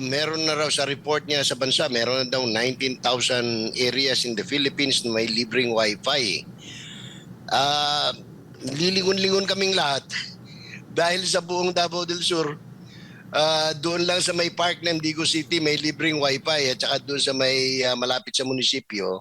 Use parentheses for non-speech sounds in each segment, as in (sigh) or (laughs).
Meron na raw sa report niya sa bansa, meron na daw 19,000 areas in the Philippines na may libreng wifi. Ah, lilingon-lingon kaming lahat (laughs) dahil sa buong Davao del Sur, ah, doon lang sa may park ng Digo City may libreng wifi at saka doon sa may ah, malapit sa munisipyo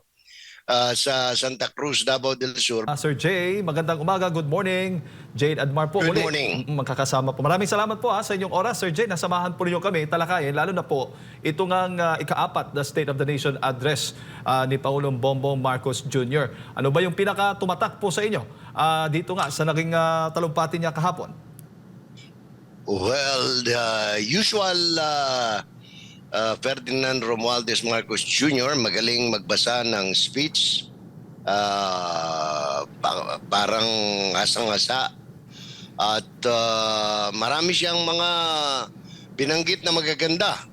ah, sa Santa Cruz, Davao del Sur. Ah, Sir Jay, magandang umaga. Good morning. Jane Admar po. Good Muli, morning. mm, Magkakasama po. Maraming salamat po ha, sa inyong oras. Sir Jay, nasamahan po ninyo kami talakayin, lalo na po ito ngang ah, ikaapat na State of the Nation address ah, ni Pangulong Bongbong Marcos Jr. Ano ba yung pinaka tumatak po sa inyo Ah, dito nga sa naging ah, talumpati niya kahapon? Well, the usual uh, uh, Ferdinand Romualdez Marcos Jr. magaling magbasa ng speech. Uh, pa- parang asang-asa. At uh, marami siyang mga binanggit na magaganda.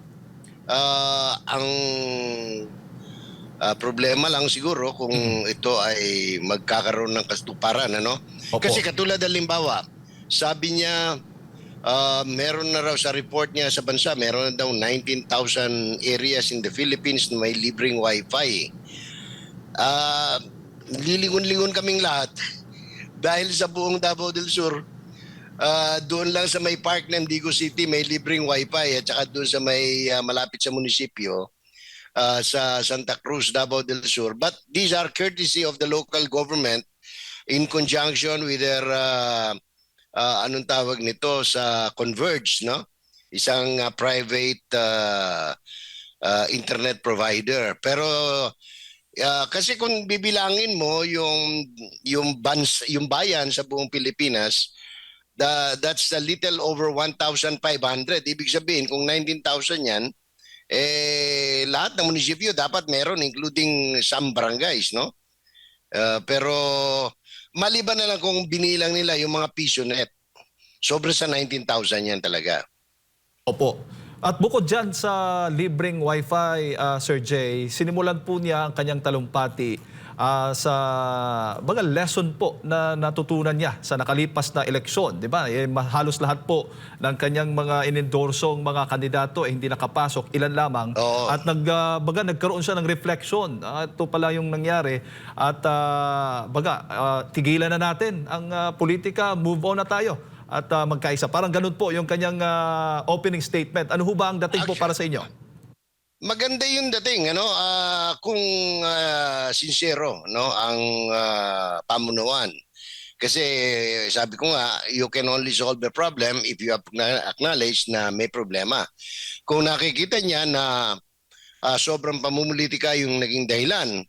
Uh, ang uh, problema lang siguro kung ito ay magkakaroon ng kastuparan. Ano? Opo. Kasi katulad halimbawa, sabi niya Ah, meron na raw sa report niya sa bansa, meron na daw 19,000 areas in the Philippines na may libreng wifi. Ah, lilingon-lingon kaming lahat dahil sa buong Davao del Sur, ah, doon lang sa may park ng Digo City may libreng wifi at saka doon sa may ah, malapit sa munisipyo ah, sa Santa Cruz, Davao del Sur. But these are courtesy of the local government in conjunction with their ah, ah, anong tawag nito sa Converge, no? Isang ah, private ah, ah, internet provider. Pero ah, kasi kung bibilangin mo yung yung bans, yung bayan sa buong Pilipinas, the, that's a little over 1,500. Ibig sabihin kung 19,000 yan, eh lahat ng munisipyo dapat meron including some barangays, no? Ah, pero maliban na lang kung binilang nila yung mga piso net. Sobra sa 19,000 yan talaga. Opo. At bukod dyan sa libreng wifi, ah, Sir Jay, sinimulan po niya ang kanyang talumpati ah, sa mga lesson po na natutunan niya sa nakalipas na eleksyon. Di ba? Eh, halos lahat po ng kanyang mga inindorsong mga kandidato eh, hindi nakapasok, ilan lamang. Oo. At nag, ah, baga, nagkaroon siya ng reflection. Ah, ito pala yung nangyari. At ah, baga, ah, tigilan na natin ang ah, politika, move on na tayo. At ah, magkaisa. Parang ganun po yung kanyang ah, opening statement. Ano ho ba ang dating po para sa inyo? Maganda yung dating ano ah, kung ah, sincero no ang ah, pamunuan. Kasi sabi ko nga, you can only solve the problem if you acknowledge na may problema. Kung nakikita niya na ah, sobrang pamumulitika yung naging dahilan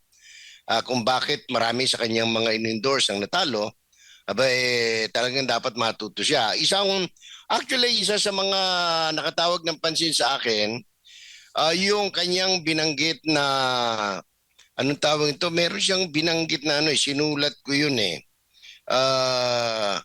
ah, kung bakit marami sa kanyang mga in-endorse ang natalo, aba eh, talagang dapat matuto siya. Isang, actually, isa sa mga nakatawag ng pansin sa akin, ah, yung kanyang binanggit na, anong tawag ito, meron siyang binanggit na ano, eh, sinulat ko yun eh. Ah,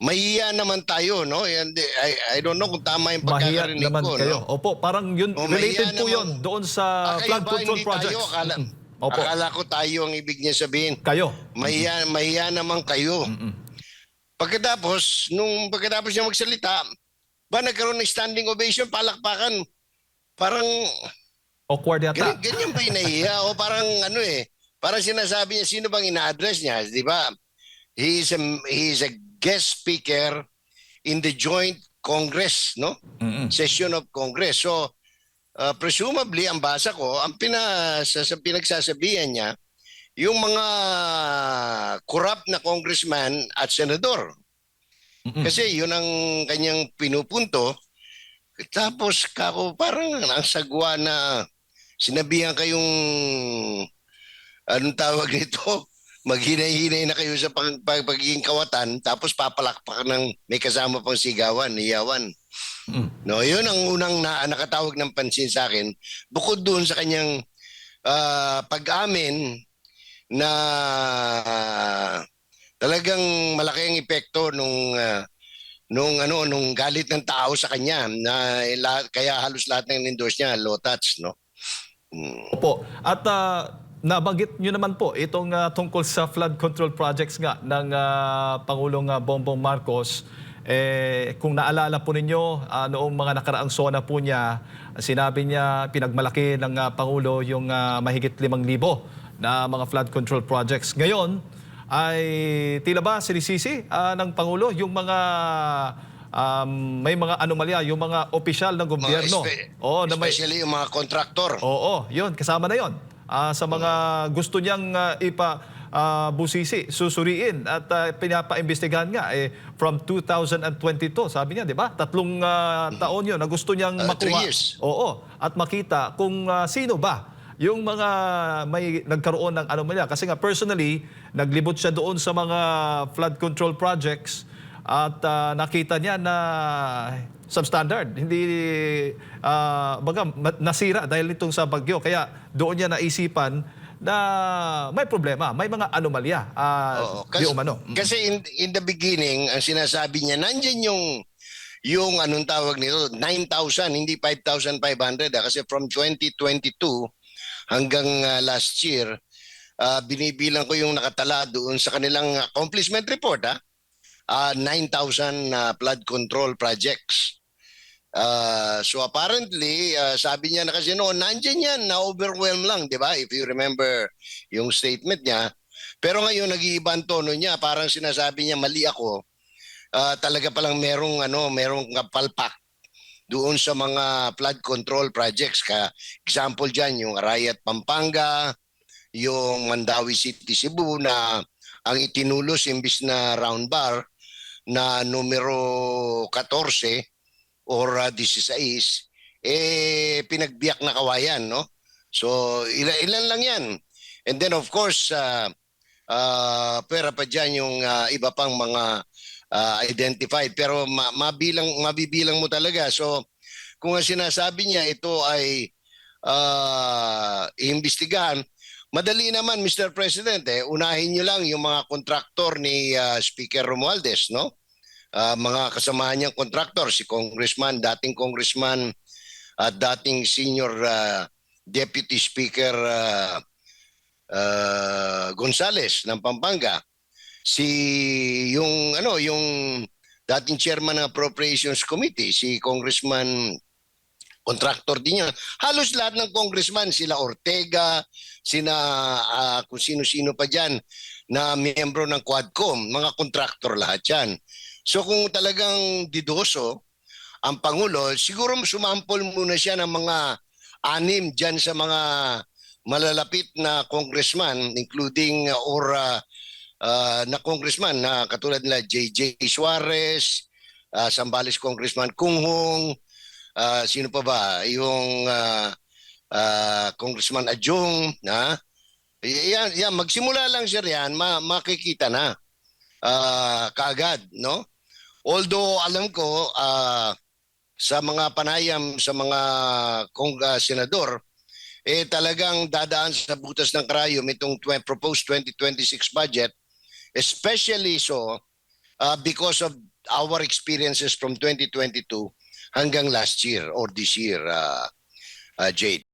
mahiya naman tayo, no? And, I, I don't know kung tama yung Mahiya pagkakarinig naman ko, kayo. no? Opo, parang yun, O, related mahiya po naman. yun doon sa Ah, flood ba, control hindi projects. Tayo, akala. Opo, akala ko tayo ang ibig niya sabihin. kayo. Mahiya, mahiya naman kayo. Mm-mm. Pagkatapos, nung pagkatapos niya magsalita, ba nagkaroon ng standing ovation, palakpakan. Parang, Awkward yata. ganyan, ganyan ba yung nahiya? o parang ano eh, parang sinasabi niya, sino bang ina-address niya? Di ba? He is a, he is a guest speaker in the joint Congress, no? Mm-mm. Session of Congress. So, uh, presumably, ang basa ko, ang pinasa, sa pinagsasabihan niya, yung mga corrupt na congressman at senador. Mm-mm. Kasi yun ang kanyang pinupunto. Tapos kako parang ang sagwa na sinabihan kayong anong tawag nito? (laughs) Maghinay-hinay na kayo sa pag, pag, pagiging kawatan tapos papalakpak ng may kasama pang sigawan, niyawan. Mm. No, yun ang unang na, nakatawag ng pansin sa akin. Bukod doon sa kanyang ah, pag-amin na talagang malaki ang epekto nung ah, nung ano nung galit ng tao sa kanya na eh, lahat, kaya halos lahat ng endorse niya low touch no. Mm. Opo. At ah, nabanggit nyo naman po itong ah, tungkol sa flood control projects nga ng ah, Pangulong ah, Bongbong Marcos. Eh, kung naalala po ninyo, ah, noong mga nakaraang SONA po niya, sinabi niya, pinagmalaki ng ah, Pangulo yung ah, mahigit 5,000 na mga flood control projects. Ngayon, ay tila ba sinisisi ah, ng Pangulo yung mga um, may mga anomalya, yung mga opisyal ng gobyerno. Oo, na may, especially yung mga contractor. Oo, yun, kasama na yun. Ah, sa mga gusto niyang ah, ipa ah, busisi, susuriin at uh, pinapaimbestigahan nga eh, from 2022, sabi niya, di ba? Tatlong ah, taon yun na gusto niyang three makuha. years. Oo, at makita kung ah, sino ba yung mga may nagkaroon ng anomalya. Kasi nga personally, naglibot siya doon sa mga flood control projects at ah, nakita niya na substandard. Hindi, ah, baga, nasira dahil itong sa bagyo. Kaya doon niya naisipan na may problema, may mga anomalya. ah, Oo, di umano. Kasi in, in the beginning, ang sinasabi niya, nandyan yung yung anong tawag nito, 9,000, hindi 5,500. ah. Kasi from 2022 hanggang ah, last year, ah, binibilang ko yung nakatala doon sa kanilang accomplishment report. Ah. Ah, 9,000 na flood control projects. Ah, so apparently, ah, sabi niya na kasi noon, nandyan yan, na-overwhelm lang, di ba? If you remember yung statement niya. Pero ngayon, nag-iiba ang tono niya. Parang sinasabi niya, mali ako. Ah, talaga palang merong, ano, merong palpak doon sa mga flood control projects. Ka example dyan, yung Arayat Pampanga, yung Mandawi City, Cebu na ang itinulos imbis na round bar na numero 14 or uh, 16 eh pinagbiyak na kawayan no? So ilan, ilan lang yan. And then of course uh, uh, pera pa dyan yung uh, iba pang mga uh, identified. Pero ma- mabilang mabibilang mo talaga. So kung ang sinasabi niya ito ay uh, iimbestigahan madali naman Mr. President eh. Unahin niyo lang yung mga kontraktor ni uh, Speaker Romualdez no Ah, mga kasamahan niyang kontraktor, si Congressman, dating Congressman at dating Senior ah, Deputy Speaker ah, ah, Gonzales ng Pampanga. Si yung ano yung dating chairman ng Appropriations Committee, si Congressman contractor din yan. Halos lahat ng congressman, sila Ortega, sina ah, kung sino-sino pa dyan na miyembro ng Quadcom, mga contractor lahat yan. So kung talagang didoso ang Pangulo, siguro sumampol muna siya ng mga anim dyan sa mga malalapit na congressman, including uh, or uh, uh, na congressman na katulad nila JJ Suarez, uh, Sambales Congressman Kunghong, uh, sino pa ba? Yung uh, uh, Congressman Adjong, na yan, yan, magsimula lang siya riyan, ma makikita na ah, kaagad, no? Although alam ko ah, sa mga panayam sa mga kong ah, senador eh talagang dadaan sa butas ng karayom itong proposed 2026 budget especially so ah, because of our experiences from 2022 hanggang last year or this year ah, ah, Jade.